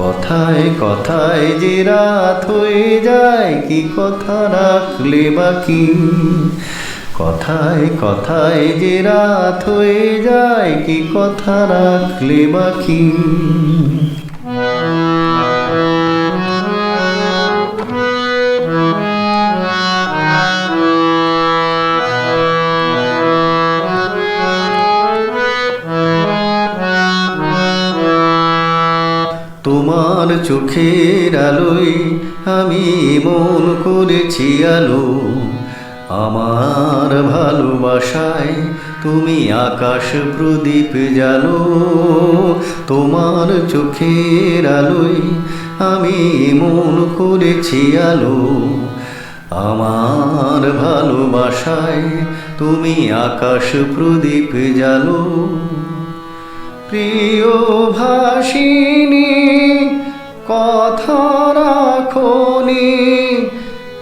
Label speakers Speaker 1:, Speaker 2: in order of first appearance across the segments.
Speaker 1: কথায় কথায় যে রাত হয়ে যায়, কি কথা রাখলে বাকি? কথায় কথায় যে রাত হয়ে যায়, কি কথা রাখলে বাকি? তোমার চোখের আলোয় আমি মন করেছি আলো। আমার ভালোবাসায় তুমি আকাশ প্রদীপ জালো তোমার চোখের আলোয় আমি মন করেছি আলো। আমার ভালোবাসায় তুমি আকাশ প্রদীপ জালো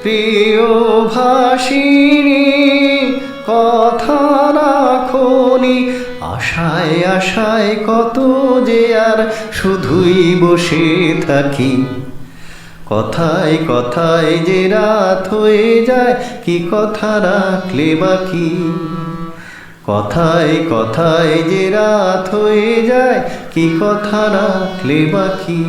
Speaker 1: প্রিয় ভাসিনী কথা রাখনি, আশায় আশায় কত যে আর শুধুই বসে থাকি। কথায় কথায় যে রাত হয়ে যায়, কি কথা রাখলে বাকি? কথায় কথায় যে রাত হয়ে যায়, কি কথা রাখলে বাকি?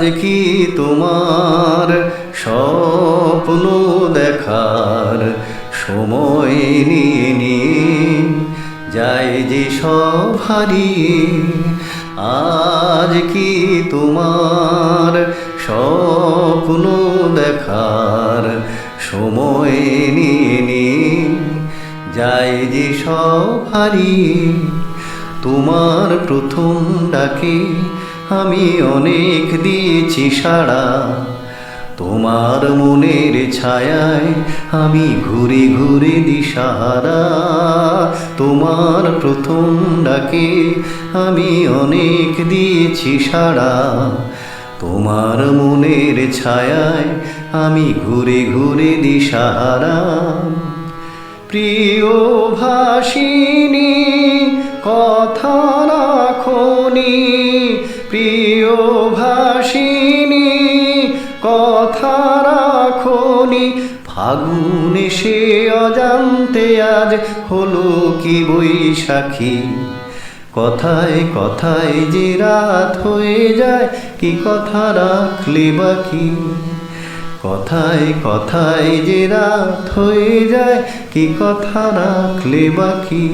Speaker 1: আজ কি তোমার স্বপ্ন দেখার সময় নিয়ে নিয়ে যায় যে সব আজ কি তোমার স্বপ্ন দেখার সময় নিয়ে নিয়ে যায় যে সব তোমার প্রথম ডাকে আমি অনেক দিয়েছি সাড়া। তোমার মনের ছায়ায় আমি ঘুরে ঘুরে দিশাহারা। তোমার প্রথম ডাকে আমি অনেক দিয়েছি সাড়া। তোমার মনের ছায়ায় আমি ঘুরে ঘুরে দিশাহারা। প্রিয় ভাসিনী, কথা রাখনি ভাসিনী কথা রাখনি, ফাগুন সে অজান্তে আজ হলো কি বৈশাখী? কথায় কথায় যে রাত হয়ে যায়, কি কথা রাখলে বাকি? কথায় কথায় যে রাত হয়ে যায়, কি কথা রাখলে বাকি?